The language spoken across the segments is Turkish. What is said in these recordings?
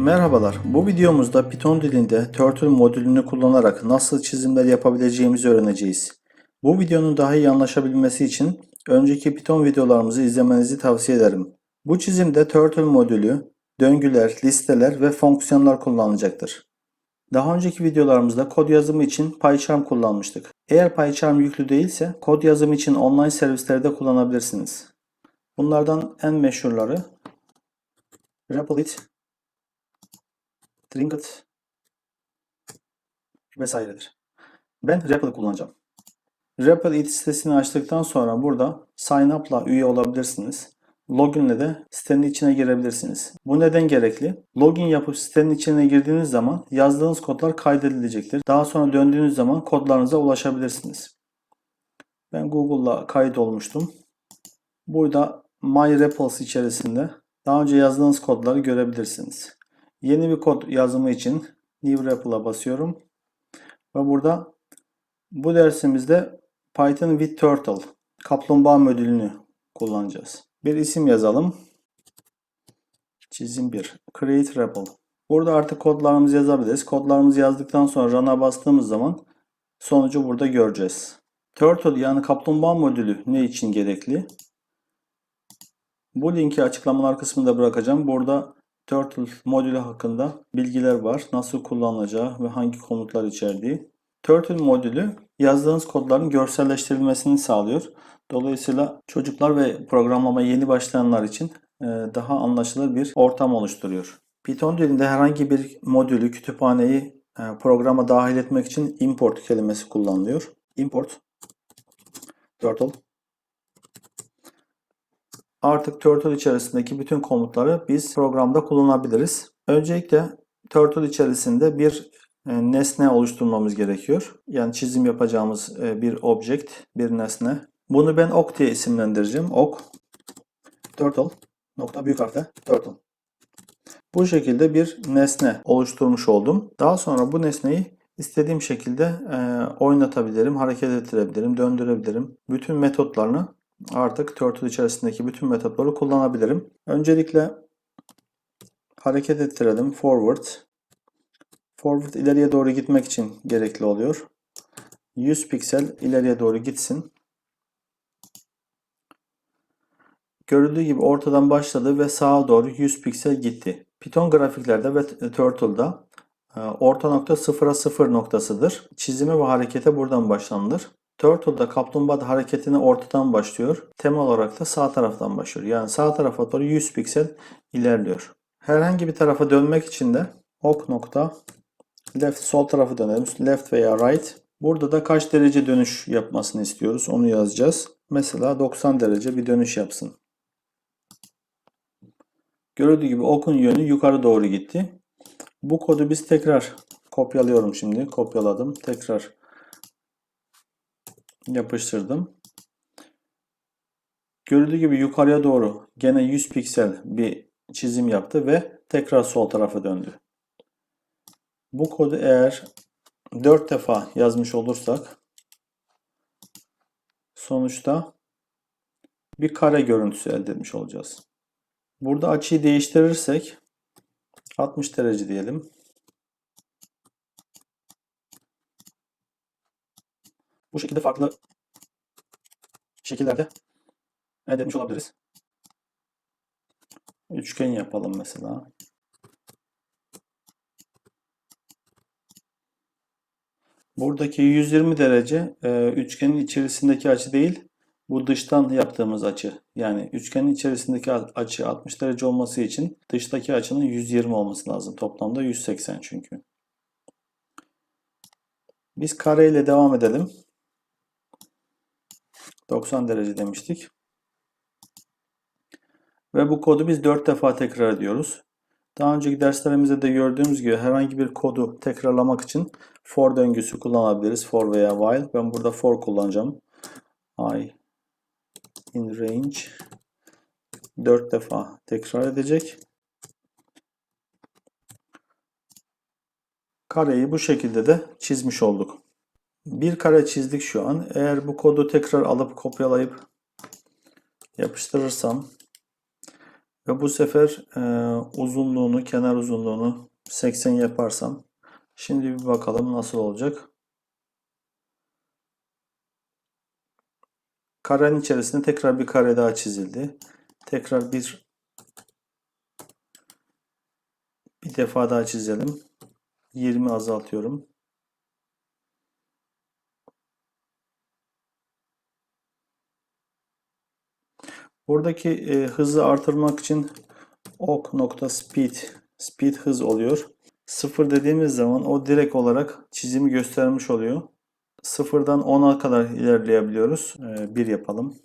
Merhabalar. Bu videomuzda Python dilinde Turtle modülünü kullanarak nasıl çizimler yapabileceğimizi öğreneceğiz. Bu videonun daha iyi anlaşabilmesi için önceki Python videolarımızı izlemenizi tavsiye ederim. Bu çizimde Turtle modülü, döngüler, listeler ve fonksiyonlar kullanılacaktır. Daha önceki videolarımızda kod yazımı için PyCharm kullanmıştık. Eğer PyCharm yüklü değilse kod yazımı için online servislerde kullanabilirsiniz. Bunlardan en meşhurları Replit, Trinket vesairedir. Ben REPL kullanacağım. REPL it sitesini açtıktan sonra burada sign up'la üye olabilirsiniz. Login ile de sitenin içine girebilirsiniz. Bu neden gerekli? Login yapıp sitenin içine girdiğiniz zaman yazdığınız kodlar kaydedilecektir. Daha sonra döndüğünüz zaman kodlarınıza ulaşabilirsiniz. Ben Google'la kayıt olmuştum. Burada My REPLs içerisinde daha önce yazdığınız kodları görebilirsiniz. Yeni bir kod yazımı için New REPL'a basıyorum. Ve burada bu dersimizde Python with Turtle kaplumbağa modülünü kullanacağız. Bir isim yazalım. Çizim 1. Create REPL. Burada artık kodlarımızı yazabiliriz. Kodlarımızı yazdıktan sonra Run'a bastığımız zaman sonucu burada göreceğiz. Turtle yani kaplumbağa modülü ne için gerekli? Bu linki açıklamalar kısmında bırakacağım. Burada Turtle modülü hakkında bilgiler var. Nasıl kullanılacağı ve hangi komutlar içerdiği. Turtle modülü yazdığınız kodların görselleştirilmesini sağlıyor. Dolayısıyla çocuklar ve programlamaya yeni başlayanlar için e, daha anlaşılır bir ortam oluşturuyor. Python dilinde herhangi bir modülü, kütüphaneyi e, programa dahil etmek için import kelimesi kullanılıyor. Import Turtle Artık Turtle içerisindeki bütün komutları biz programda kullanabiliriz. Öncelikle Turtle içerisinde bir e, nesne oluşturmamız gerekiyor. Yani çizim yapacağımız e, bir object, bir nesne. Bunu ben ok diye isimlendireceğim. Ok turtle nokta büyük harfle turtle. Bu şekilde bir nesne oluşturmuş oldum. Daha sonra bu nesneyi istediğim şekilde e, oynatabilirim, hareket ettirebilirim, döndürebilirim. Bütün metotlarını artık Turtle içerisindeki bütün metotları kullanabilirim. Öncelikle hareket ettirelim. Forward. Forward ileriye doğru gitmek için gerekli oluyor. 100 piksel ileriye doğru gitsin. Görüldüğü gibi ortadan başladı ve sağa doğru 100 piksel gitti. Python grafiklerde ve Turtle'da e, orta nokta 0'a 0 noktasıdır. Çizime ve harekete buradan başlanılır. Turtle'da kaplumbağa hareketine ortadan başlıyor. Temel olarak da sağ taraftan başlıyor. Yani sağ tarafa doğru 100 piksel ilerliyor. Herhangi bir tarafa dönmek için de ok nokta left sol tarafı dönelim. Left veya right. Burada da kaç derece dönüş yapmasını istiyoruz. Onu yazacağız. Mesela 90 derece bir dönüş yapsın. Görüldüğü gibi okun yönü yukarı doğru gitti. Bu kodu biz tekrar kopyalıyorum şimdi. Kopyaladım. Tekrar yapıştırdım. Görüldüğü gibi yukarıya doğru gene 100 piksel bir çizim yaptı ve tekrar sol tarafa döndü. Bu kodu eğer 4 defa yazmış olursak sonuçta bir kare görüntüsü elde etmiş olacağız. Burada açıyı değiştirirsek 60 derece diyelim. Bu şekilde farklı şekillerde elde etmiş olabiliriz. Üçgen yapalım mesela. Buradaki 120 derece e, üçgenin içerisindeki açı değil, bu dıştan yaptığımız açı. Yani üçgenin içerisindeki açı 60 derece olması için dıştaki açının 120 olması lazım. Toplamda 180 çünkü. Biz kare ile devam edelim. 90 derece demiştik. Ve bu kodu biz 4 defa tekrar ediyoruz. Daha önceki derslerimizde de gördüğümüz gibi herhangi bir kodu tekrarlamak için for döngüsü kullanabiliriz. For veya while. Ben burada for kullanacağım. I in range 4 defa tekrar edecek. Kareyi bu şekilde de çizmiş olduk. Bir kare çizdik şu an. Eğer bu kodu tekrar alıp kopyalayıp yapıştırırsam Ve bu sefer e, uzunluğunu, kenar uzunluğunu 80 yaparsam şimdi bir bakalım nasıl olacak. Karenin içerisinde tekrar bir kare daha çizildi. Tekrar bir bir defa daha çizelim. 20 azaltıyorum. Buradaki e, hızı artırmak için ok nokta speed speed hız oluyor. Sıfır dediğimiz zaman o direkt olarak çizimi göstermiş oluyor. Sıfırdan 10'a kadar ilerleyebiliyoruz. E, 1 yapalım.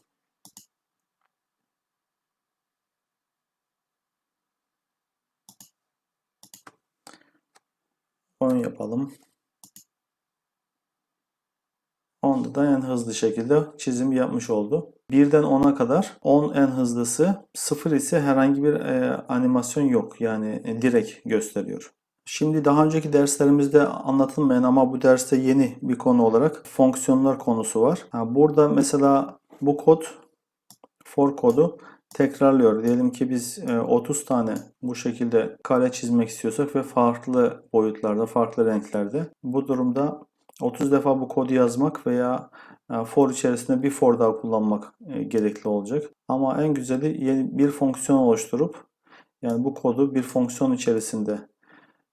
On yapalım. Onda da en hızlı şekilde çizim yapmış oldu. 1'den 10'a kadar 10 en hızlısı 0 ise herhangi bir e, animasyon yok. Yani e, direkt gösteriyor. Şimdi daha önceki derslerimizde anlatılmayan ama bu derste yeni bir konu olarak fonksiyonlar konusu var. Burada mesela bu kod for kodu tekrarlıyor. Diyelim ki biz 30 e, tane bu şekilde kare çizmek istiyorsak ve farklı boyutlarda, farklı renklerde. Bu durumda 30 defa bu kodu yazmak veya e, for içerisinde bir for daha kullanmak e, gerekli olacak. Ama en güzeli yeni bir fonksiyon oluşturup yani bu kodu bir fonksiyon içerisinde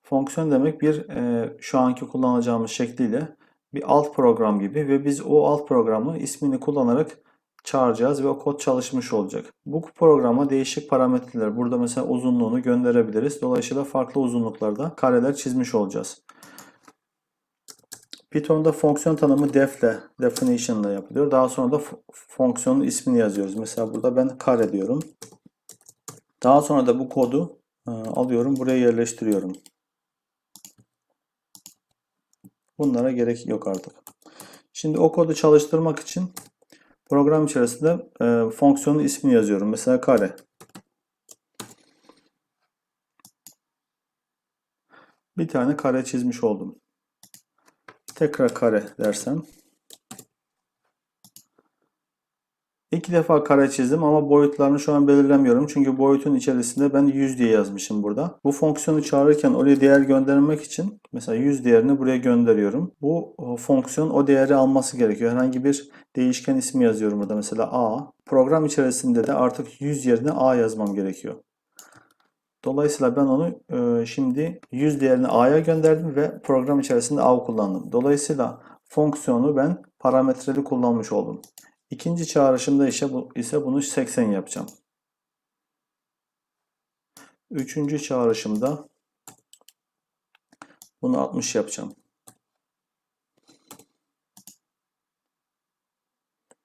fonksiyon demek bir e, şu anki kullanacağımız şekliyle bir alt program gibi ve biz o alt programı ismini kullanarak çağıracağız ve o kod çalışmış olacak. Bu programa değişik parametreler burada mesela uzunluğunu gönderebiliriz. Dolayısıyla farklı uzunluklarda kareler çizmiş olacağız. Python'da fonksiyon tanımı def ile, definition ile yapılıyor. Daha sonra da fonksiyonun ismini yazıyoruz. Mesela burada ben kare diyorum. Daha sonra da bu kodu e, alıyorum, buraya yerleştiriyorum. Bunlara gerek yok artık. Şimdi o kodu çalıştırmak için program içerisinde e, fonksiyonun ismini yazıyorum. Mesela kare. Bir tane kare çizmiş oldum. Tekrar kare dersem. İki defa kare çizdim ama boyutlarını şu an belirlemiyorum. Çünkü boyutun içerisinde ben 100 diye yazmışım burada. Bu fonksiyonu çağırırken oraya değer göndermek için mesela 100 değerini buraya gönderiyorum. Bu fonksiyon o değeri alması gerekiyor. Herhangi bir değişken ismi yazıyorum burada. Mesela a. Program içerisinde de artık 100 yerine a yazmam gerekiyor. Dolayısıyla ben onu e, şimdi 100 değerini a'ya gönderdim ve program içerisinde a kullandım. Dolayısıyla fonksiyonu ben parametreli kullanmış oldum. İkinci çağrışımda ise, ise bunu 80 yapacağım. Üçüncü çağrışımda bunu 60 yapacağım.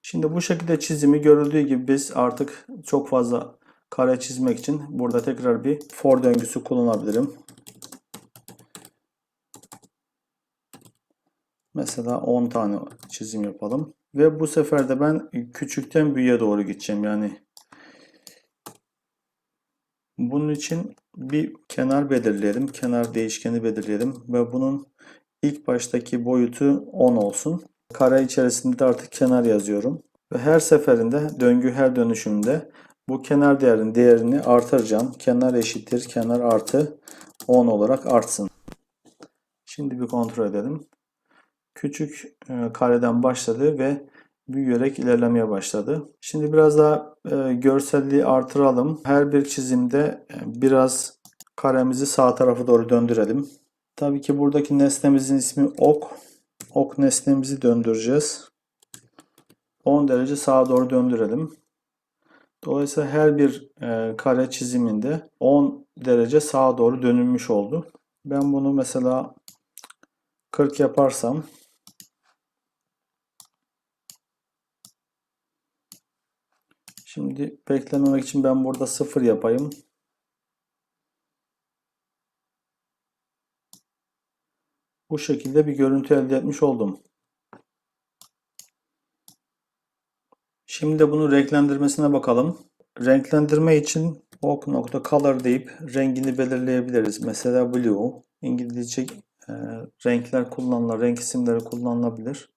Şimdi bu şekilde çizimi görüldüğü gibi biz artık çok fazla kare çizmek için burada tekrar bir for döngüsü kullanabilirim. Mesela 10 tane çizim yapalım. Ve bu sefer de ben küçükten büyüğe doğru gideceğim. Yani bunun için bir kenar belirleyelim. Kenar değişkeni belirleyelim. Ve bunun ilk baştaki boyutu 10 olsun. Kare içerisinde artık kenar yazıyorum. Ve her seferinde döngü her dönüşümde bu kenar değerin değerini artıracağım. Kenar eşittir kenar artı 10 olarak artsın. Şimdi bir kontrol edelim. Küçük e, kareden başladı ve büyüyerek ilerlemeye başladı. Şimdi biraz daha e, görselliği artıralım. Her bir çizimde e, biraz karemizi sağ tarafa doğru döndürelim. Tabii ki buradaki nesnemizin ismi ok. Ok nesnemizi döndüreceğiz. 10 derece sağa doğru döndürelim. Dolayısıyla her bir e, kare çiziminde 10 derece sağa doğru dönülmüş oldu. Ben bunu mesela 40 yaparsam Şimdi beklememek için ben burada 0 yapayım. Bu şekilde bir görüntü elde etmiş oldum. Şimdi de bunu renklendirmesine bakalım. Renklendirme için ok.color deyip rengini belirleyebiliriz. Mesela blue. İngilizce e, renkler kullanılır, renk isimleri kullanılabilir.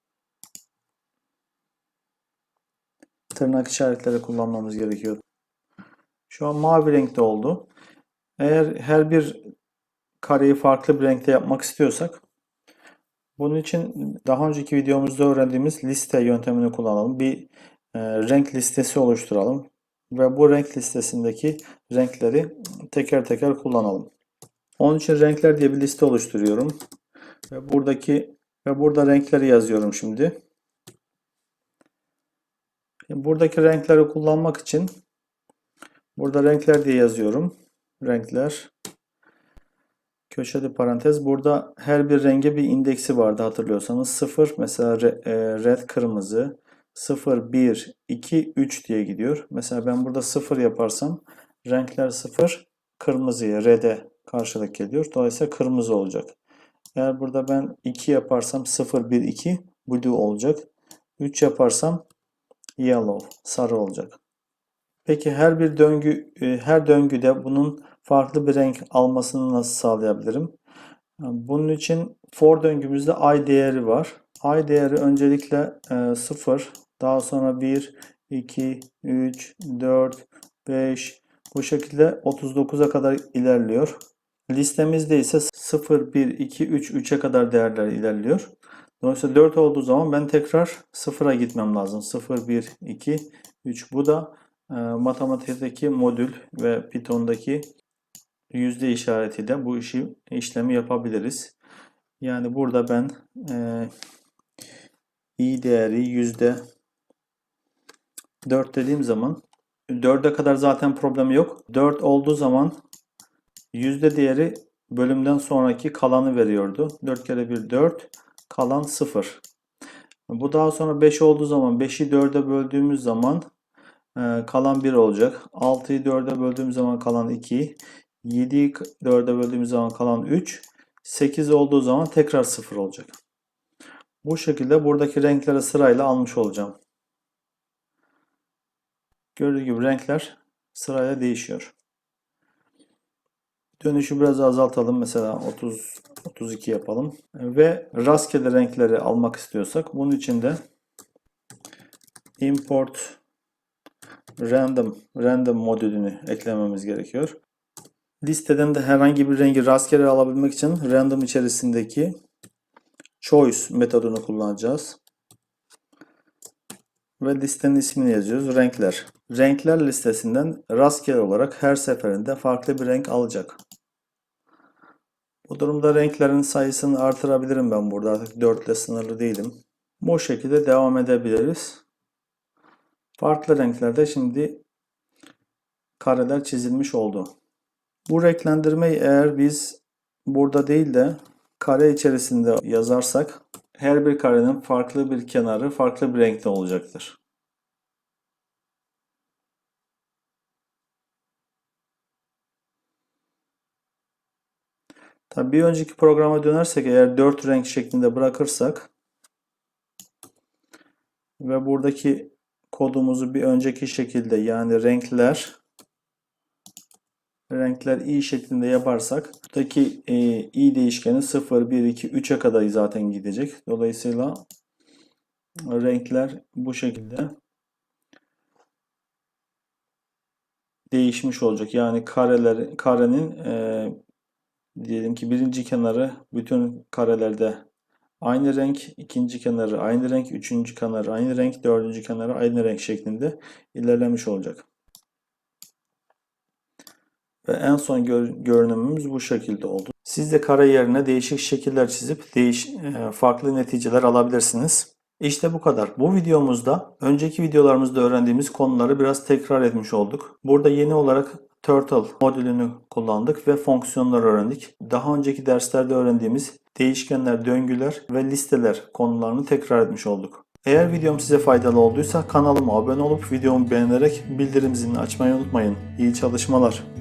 Tırnak işaretleri kullanmamız gerekiyor. Şu an mavi renkte oldu. Eğer her bir kareyi farklı bir renkte yapmak istiyorsak bunun için daha önceki videomuzda öğrendiğimiz liste yöntemini kullanalım. Bir renk listesi oluşturalım ve bu renk listesindeki renkleri teker teker kullanalım. Onun için renkler diye bir liste oluşturuyorum. Ve buradaki ve burada renkleri yazıyorum şimdi. Buradaki renkleri kullanmak için burada renkler diye yazıyorum. Renkler. Köşede parantez. Burada her bir renge bir indeksi vardı hatırlıyorsanız. 0 mesela e, red kırmızı. 0, 1, 2, 3 diye gidiyor. Mesela ben burada 0 yaparsam renkler 0 kırmızıya, red'e karşılık geliyor. Dolayısıyla kırmızı olacak. Eğer burada ben 2 yaparsam 0, 1, 2 blue olacak. 3 yaparsam yellow, sarı olacak. Peki her bir döngü, e, her döngüde bunun farklı bir renk almasını nasıl sağlayabilirim? Bunun için for döngümüzde i değeri var. i değeri öncelikle 0, daha sonra 1, 2, 3, 4, 5 bu şekilde 39'a kadar ilerliyor. Listemizde ise 0, 1, 2, 3, 3'e kadar değerler ilerliyor. Dolayısıyla 4 olduğu zaman ben tekrar 0'a gitmem lazım. 0, 1, 2, 3. Bu da e, matematikteki modül ve Python'daki yüzde işaretiyle bu işi işlemi yapabiliriz. Yani burada ben e, i değeri yüzde 4 dediğim zaman 4'e kadar zaten problemi yok. 4 olduğu zaman yüzde değeri bölümden sonraki kalanı veriyordu. 4 kere 1 4 kalan 0. Bu daha sonra 5 olduğu zaman 5'i 4'e böldüğümüz zaman e, kalan 1 olacak. 6'yı 4'e böldüğümüz zaman kalan 2. 7'yi 4'e böldüğümüz zaman kalan 3. 8 olduğu zaman tekrar 0 olacak. Bu şekilde buradaki renkleri sırayla almış olacağım. Gördüğünüz gibi renkler sırayla değişiyor. Dönüşü biraz azaltalım. Mesela 30 32 yapalım. Ve rastgele renkleri almak istiyorsak bunun için de import random random modülünü eklememiz gerekiyor. Listeden de herhangi bir rengi rastgele alabilmek için random içerisindeki choice metodunu kullanacağız. Ve listenin ismini yazıyoruz. Renkler. Renkler listesinden rastgele olarak her seferinde farklı bir renk alacak. Bu durumda renklerin sayısını artırabilirim ben burada. Artık 4 ile sınırlı değilim. Bu şekilde devam edebiliriz. Farklı renklerde şimdi kareler çizilmiş oldu. Bu renklendirmeyi eğer biz burada değil de kare içerisinde yazarsak her bir karenin farklı bir kenarı farklı bir renkte olacaktır. Tabii bir önceki programa dönersek eğer 4 renk şeklinde bırakırsak ve buradaki kodumuzu bir önceki şekilde yani renkler renkler i şeklinde yaparsak buradaki e, i değişkeni 0, 1, 2, 3'e kadar zaten gidecek. Dolayısıyla renkler bu şekilde değişmiş olacak. Yani kareler karenin e, diyelim ki birinci kenarı bütün karelerde aynı renk, ikinci kenarı aynı renk, üçüncü kenarı aynı renk, dördüncü kenarı aynı renk şeklinde ilerlemiş olacak. Ve en son gör, görünümümüz bu şekilde oldu. Siz de kare yerine değişik şekiller çizip değiş, e, farklı neticeler alabilirsiniz. İşte bu kadar. Bu videomuzda önceki videolarımızda öğrendiğimiz konuları biraz tekrar etmiş olduk. Burada yeni olarak Turtle modülünü kullandık ve fonksiyonları öğrendik. Daha önceki derslerde öğrendiğimiz değişkenler, döngüler ve listeler konularını tekrar etmiş olduk. Eğer videom size faydalı olduysa kanalıma abone olup videomu beğenerek bildirim zilini açmayı unutmayın. İyi çalışmalar.